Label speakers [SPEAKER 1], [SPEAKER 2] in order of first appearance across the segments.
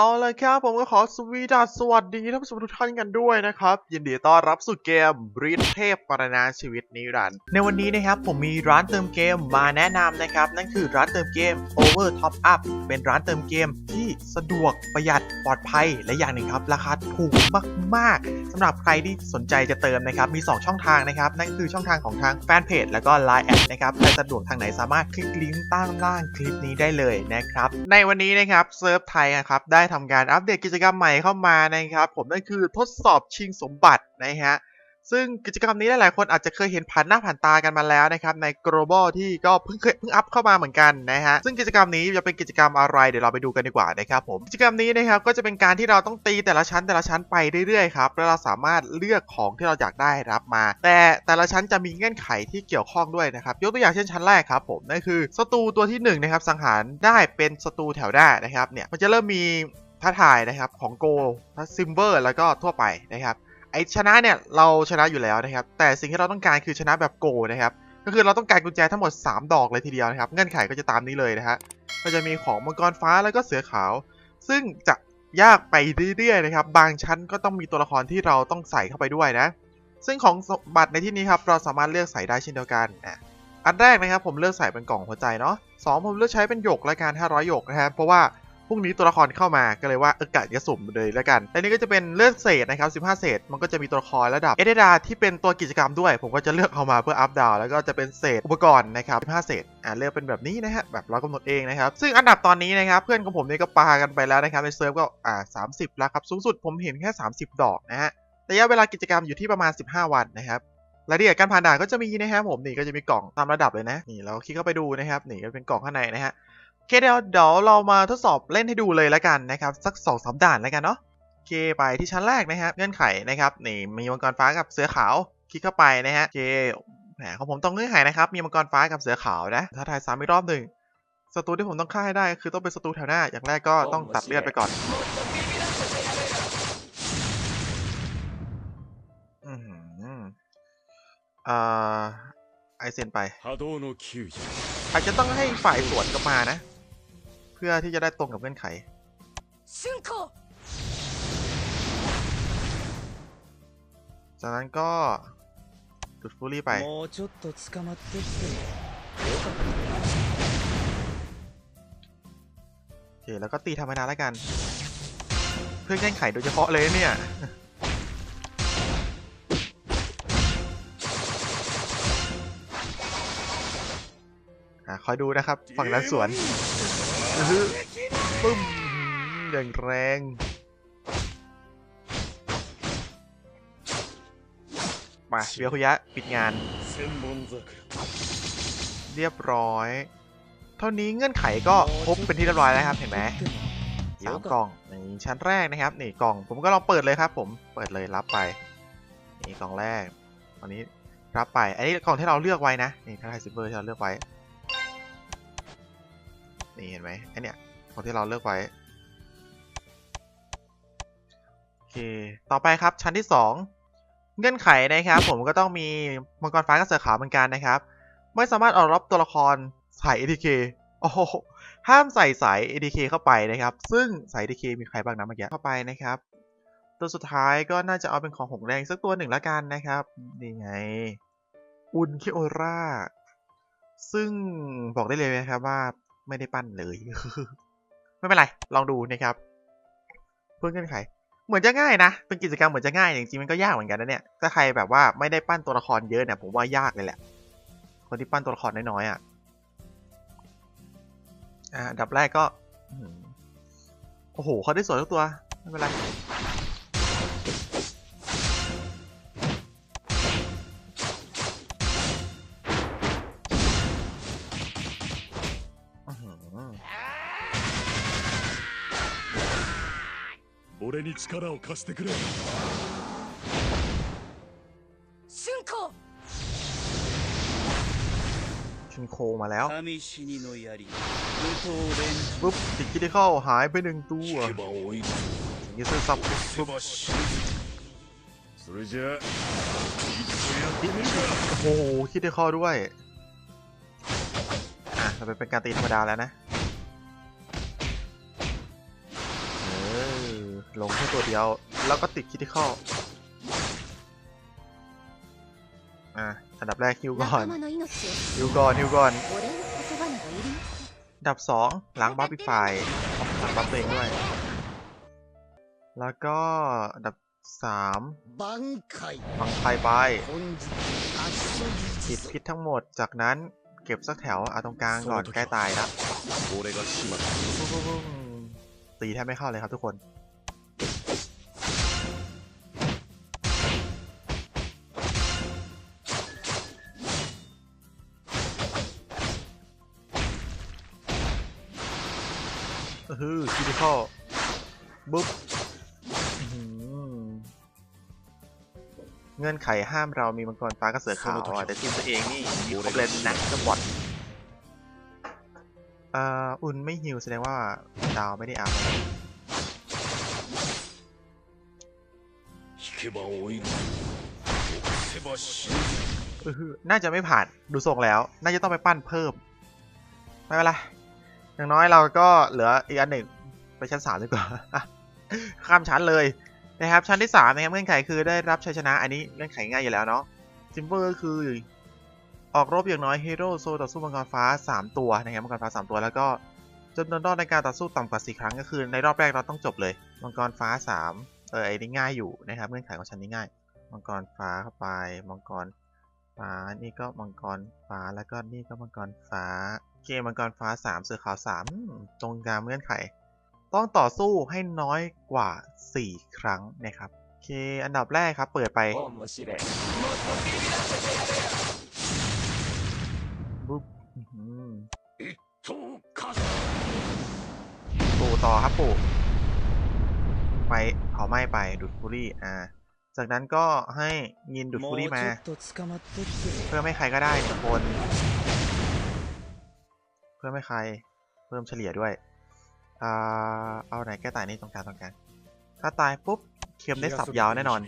[SPEAKER 1] เอาเลยครับผมก็ขอสวีดัสสวัสดีท่านผู้ชมทุกท่านกันด้วยนะครับ ยินดีต้อนรับสู่เกมบริทเทพปรณาชีวิตนิรันดร์ในวันนี้นะครับผมมีร้านเติมเกมมาแนะนำนะครับ นั่นคือร้านเติมเกม Over Top Up เป็นร้านเติมเกมที่สะดวกประหยัดปลอดภัยและอย่างหนึ่งครับ ราคาถูกมากๆสำหรับใครที่สนใจจะเติมนะครับมี 2 ช่องทางนะครับ นั่นคือช่องทางของทางแฟนเพจแล้วก็ Line แอดนะครับใครสะดวกทางไหนสามารถคลิกลิงก์ใต้ล่างคลิปนี้ได้เลยนะครับในวันนี้นะครับเซิร์ฟไทยนะครับได้ทำการอัปเดตกิจกรรมใหม่เข้ามานะครับ ผมนั่นคือทดสอบชิงสมบัตินะฮะซึ่งกิจกรรมนี้หลายๆคนอาจจะเคยเห็นผ่านหน้าผ่านตากันมาแล้วนะครับใน global ที่ก็เพิ่งเคยเพิ่งอัพเข้ามาเหมือนกันนะฮะซึ่งกิจกรรมนี้จะเป็นกิจกรรมอะไรเดี๋ยวเราไปดูกันดีกว่านะครับผมกิจกรรมนี้นะครับก็จะเป็นการที่เราต้องตีแต่ละชั้นแต่ละชั้นไปเรื่อยๆครับแล้วเราสามารถเลือกของที่เราอยากได้รับมา แต่แต่ละชั้นจะมีเงื่อนไขที่เกี่ยวข้องด้วยนะครับยกตัวอย่างเช่นชั้นแรกครับผมนั่นคือศัตรูตัวที่หนึ่งนะครับสังหารได้เป็นศัตรูแถวหน้านะครับเนี่ยมันจะเริ่มมี ท้าทายนะครับของโกซิมเบอร์แล้วก็ทั่วไปนะครับไอชนะเนี่ยเราชนะอยู่แล้วนะครับ แต่สิ่งที่เราต้องการคือชนะแบบโกนะครับก็คือเราต้องการกุญแจทั้งหมด 3 ดอกเลยทีเดียวนะครับ เงื่อนไขก็จะตามนี้เลยนะฮะก็จะมีของมังกรฟ้าแล้วก็เสือขาว ซึ่งจะยากไปเรื่อยๆนะครับ บางชั้นก็ต้องมีตัวละครที่เราต้องใส่เข้าไปด้วยนะ ซึ่งของบัติในที่นี้ครับเราสามารถเลือกใส่ได้เช่นเดียวกันอะอันแรกนะครับผมเลือกใส่เป็นกล่องหัวใจเนาะสองผมเลือกใช้เป็นหยกและการ 500หยกนะครับเพราะว่า พรุ่งนี้ตัวละครเข้ามาก็เลยว่าเออกะจะสุ่มเลยแล้วกันและนี่ก็จะเป็นเลือกเศษนะครับ 15 เศษ มันก็จะมีตัวละครระดับเอเดดาที่เป็นตัวกิจกรรมด้วย ผมก็จะเลือกเอามาเพื่ออัพดาวแล้วก็จะเป็นเศษอุปกรณ์นะครับ 15 เศษอ่าเลือกเป็นแบบนี้นะฮะแบบเรากำหนดเองนะครับ ซึ่งอันดับตอนนี้นะครับ เพื่อนของผมนี่ก็ปากันไปแล้วนะครับในเซิร์ฟก็อ่า30 แล้วครับสูงสุดผมเห็นแค่ 30 ดอกนะฮะระยะเวลากิจกรรมอยู่ที่ประมาณ 15 วันนะครับรายละเอียดการผ่านด่านก็จะมีนะครับผมนี่ก็จะมีกล่องตามระดับเลยนะนี่เราคลิกเข้าไปดูนะครับนี่ก็เป็นกล่องข้างในนะฮะ เคเดี๋ยวเดี๋ยวเรามาทดสอบเล่นให้ดูเลยแล้วกันนะครับ สักสองสามด่านแล้วกันเนาะเคไปที่ชั้นแรกนะครับ เงื่อนไขนะครับนี่มีมังกรฟ้ากับเสือขาวคลิกเข้าไปนะฮะเคแหมของผมต้องเงื่อนไขนะครับ มีมังกรฟ้ากับเสือขาวนะท้าทายซ้ำอีกรอบหนึ่งศัตรูที่ผมต้องฆ่าให้ได้คือต้องเป็นศัตรูแถวหน้า อย่างแรกก็ต้องตัดเลือดไปก่อนอ่าไอเซนไปอาจจะต้องให้ฝ่ายสวนกลับมานะ เพื่อที่จะได้ตรงกับเงื่อนไขจากนั้นก็จุดฟูรี่ไป โอเค แล้วก็ตีธรรมดาแล้วกัน เพื่อแก้ไขโดยเฉพาะเลยเนี่ยอคอยดูนะครับ ฝั่งนั้นสวน ปึ้มอย่างแรงมาเบียคุยะปิดงาน เรียบร้อย เท่านี้เงื่อนไขก็ครบเป็นที่เรียบร้อยแล้วครับเห็นไหมสามกล่องนี่ชั้นแรกนะครับ นี่กล่อง ผมก็ลองเปิดเลยครับ ผมเปิดเลยรับไป นี่กล่องแรกอันนี้รับไป อันนี้กล่องที่เราเลือกไว้นะนี่ทาไทซิเบอร์ที่เราเลือกไว้ นี่เห็นไหมไอเนี่ยของที่เราเลือกไว้โอเคต่อไปครับชั้นที่สองเงื่อนไขนะครับ ผมก็ต้องมีมังกรฟ้ากับเสือขาวเหมือนกันนะครับ ไม่สามารถออกรับตัวละครสาย ATK โอ้โหห้ามใส่สาย ATK เข้าไปนะครับ ซึ่งสาย ATK มีใครบ้างนะเมื่อกี้เข้าไปนะครับ ตัวสุดท้ายก็น่าจะเอาเป็นของหงแดงสักตัวหนึ่งละกันนะครับนี่ไงอุนคิโอราซึ่งบอกได้เลยนะครับว่า ไม่ได้ปั้นเลย ไม่เป็นไร ลองดูนะครับ เพื่อเงื่อนไข เหมือนจะง่ายนะ เป็นกิจกรรมเหมือนจะง่ายแต่จริงๆมันก็ยากเหมือนกันนะเนี่ย ถ้าใครแบบว่าไม่ได้ปั้นตัวละครเยอะเนี่ยผมว่ายากเลยแหละ คนที่ปั้นตัวละครน้อยๆอะ อ่าดับแรกก็ โอ้โหเขาได้สวยทุกตัว ไม่เป็นไร
[SPEAKER 2] 力を貸してくれ
[SPEAKER 3] 春子
[SPEAKER 1] ชินโคมาแล้ว
[SPEAKER 4] 神死にの槍無刀連
[SPEAKER 1] ปุ๊บติดคิดที่เข้าหายไปหนึ่งตัว
[SPEAKER 2] 聞けば追い
[SPEAKER 1] อย่างนี้ซื้อซับ
[SPEAKER 2] せ
[SPEAKER 1] ปุ๊บ
[SPEAKER 2] ば死ぬそれじゃあいっとやってみるか
[SPEAKER 1] โอ้โหคิดที่เข้าด้วย อ่ะเราเป็นการตีธรรมดาแล้วนะ ลงแค่ตัวเดียว แล้วก็ติดคิติคอลอะอันดับแรกฮิวก่อนฮิวก่อนฮิวก่อนดับสองล้างบัฟอีกฝ่ายล้างบัฟตัวเองด้วย แล้วก็ดับสามบังไคไปปิดพิษทั้งหมดจากนั้นเก็บสักแถวเอาตรงกลางก่อนใกล้ตาย
[SPEAKER 2] นะ
[SPEAKER 1] ตีแทบไม่เข้าเลยครับทุกคน ข้าบุ๊บเงื่อนไขห้ามเรามีมังกรฟ้ากระเสือขาวอะแต่ทีมตัวเองนี่มีครบเลหนักจะบอดอุ่นไม่หิวแสดงว่าดาวไม่ได้อาบน่าจะไม่ผ่านดูทรงแล้ว น่าจะต้องไปปั้นเพิ่ม ไม่เป็นไรอย่างน้อยเราก็เหลืออีกอันหนึ่ง ไปชั้นสามดีกว่าข้ามชั้นเลยนะครับชั้นที่สามนะครับเงื่อนไขคือได้รับชัยชนะอันนี้เงื่อนไขง่ายอยู่แล้วเนาะซิมเ l อร์ก็คือออกรบอย่างน้อยฮีโร่โซต่อสู้มังกรฟ้า 3 ตัวนะครับมังกรฟ้า 3 ตัวแล้วก็จำนวนรอบในการต่อสู้ต่ำกว่า4ครั้งก็คือ ในรอบแรกเราต้องจบเลย มังกรฟ้า 3 เออไอ้นี่ง่ายอยู่นะครับเงื่อนไขของชั้นนี้ง่าย มังกรฟ้าเข้าไป มังกรฟ้านี่ก็มังกรฟ้าแล้วก็นี่ก็มังกรฟ้าเกมมังกรฟ้า 3 เสือขาว3อืมตรงตามเงื่อนไข ต้องต่อสู้ให้น้อยกว่า 4 ครั้งนะครับ โอเค อันดับแรกครับ เปิดไปบุ๊ปู่ต่อครับปู่ไปเผาไหม้ไปดูดฟูรี่อ่าจากนั้นก็ให้ยินดูดฟูรี่มา เพื่อไม่ใครก็ได้หนึ่คน เพื่อไม่ใคร เพิ่มเฉลี่ยด้วย อ่าเอาไหนแก้ตายนี่ตรงกลางตรงกลางถ้าตายปุ๊บเคียมได้สับยาวแน่นอน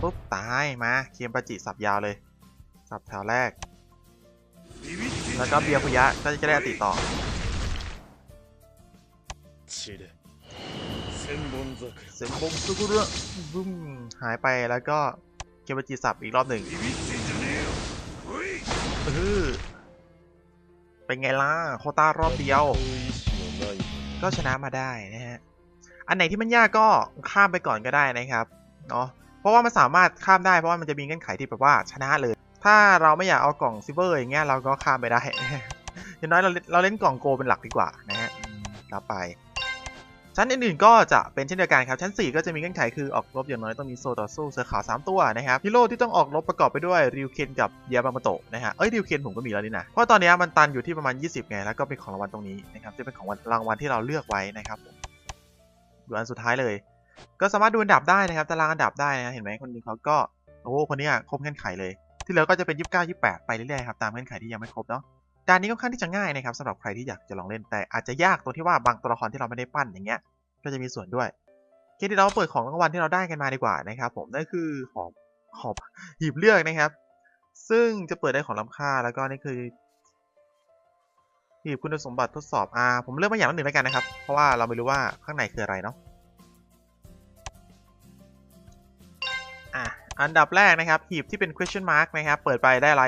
[SPEAKER 1] ปุ๊บตายมาเคียมประจิสับยาวเลย สับแถวแรก แล้วก็เบียร์พยะก็จะได้อติต่อเสียงบมซุกุเระบุ้มหายไปแล้วก็เคียมปาจิสับอีกรอบหนึ่งเออ เป็นไงล่ะโคตารอบเดียว ก็ชนะมาได้นะฮะ อันไหนที่มันยากก็ข้ามไปก่อนก็ได้นะครับ เนาะเพราะว่ามันสามารถข้ามได้เพราะว่ามันจะมีเงื่อนไขที่แบบว่าชนะเลย ถ้าเราไม่อยากเอากล่องซิเวอร์อย่างเงี้ยเราก็ข้ามไปได้อย่างน้อยเราเราเล่นกล่องโกเป็นหลักดีกว่านะฮะต่อไป ชั้นอื่นๆก็จะเป็นเช่นเดียวกันครับ ชั้น 4 ก็จะมีเงื่อนไขคือออกรบอย่างน้อยต้องมีโซต่อสู้เสือขาว 3 ตัวนะครับฮีโร่ที่ต้องออกรบประกอบไปด้วยริวเคนกับยามาโมโตะนะฮะเอ้ยริวเคนผมก็มีแล้วนี่นะเพราะตอนนี้มันตันอยู่ที่ประมาณ 20 ไง แล้วก็เป็นของรางวัลตรงนี้นะครับจะเป็นของรางวัลที่เราเลือกไว้นะครับดูอันสุดท้ายเลย ก็สามารถดูอันดับได้นะครับตารางอันดับได้นะเห็นไหมคนนี้เขาก็โอ้คนนี้อะครบเงื่อนไขเลย ที่เหลือก็จะเป็น 29 28 ไปเรื่อยๆครับตามเงื่อนไขที่ยังไม่ครบเนาะ ด่านนี้ค่อนข้างที่จะง่ายนะครับสำหรับใครที่อยากจะลองเล่นแต่อาจจะยากตรงที่ว่าบางตัวละครที่เราไม่ได้ปั้นอย่างเงี้ยก็จะมีส่วนด้วยโอเคที่เราเปิดของรางวัลที่เราได้กันมาดีกว่านะครับผมนั่นคือหอบหอบหีบเลือกนะครับ ซึ่งจะเปิดได้ของล้ำค่าแล้วก็นี่คือหีบคุณสมบัติทดสอบอ่าผมเลือกมาอย่างละหนึ่งแล้วกันนะครับ เพราะว่าเราไม่รู้ว่าข้างในคืออะไรเนาะอะอันดับแรกนะครับ หีบที่เป็น question mark นะครับ เปิดไปได้อะไร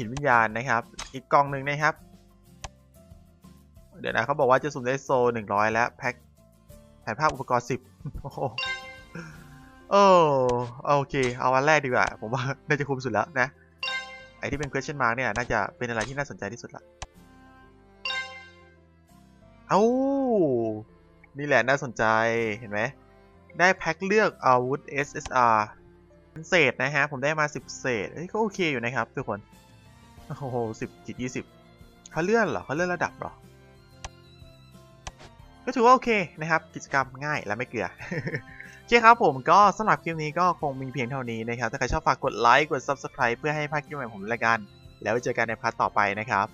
[SPEAKER 1] หินวิญญาณนะครับ อีกกล่องหนึ่งนะครับ เดี๋ยวนะเขาบอกว่าจะสุ่มได้โซหนึ่งร้อยและแพ็คแผ่นภาพอุปกรณ์สิบโอ้โหเออโอเค เอาวันแรกดีกว่า ผมว่าน่าจะคุ้มสุดแล้วนะ ไอที่เป็น question mark เนี่ย น่าจะเป็นอะไรที่น่าสนใจที่สุดละ เอ้านี่แหละน่าสนใจ เห็นไหม ได้แพ็คเลือกอาวุธ SSR เป็นเศษนะฮะ ผมได้มา 10 เศษเอ้ยก็โอเคอยู่นะครับทุกคน โอ้โหสิบจิตยี่สิบเขาเลื่อนเหรอเขาเลื่อนระดับเหรอ ก็ถือว่าโอเคนะครับ กิจกรรมง่ายและไม่เกลือโอเคครับผมก็สำหรับคลิปนี้ก็คงมีเพียงเท่านี้นะครับ ถ้าใครชอบฝากกดไลค์กด Subscribe เพื่อให้ภาคคลิปใหม่ผมละกัน แล้วเจอกันในพาร์ทต่อไปนะครับ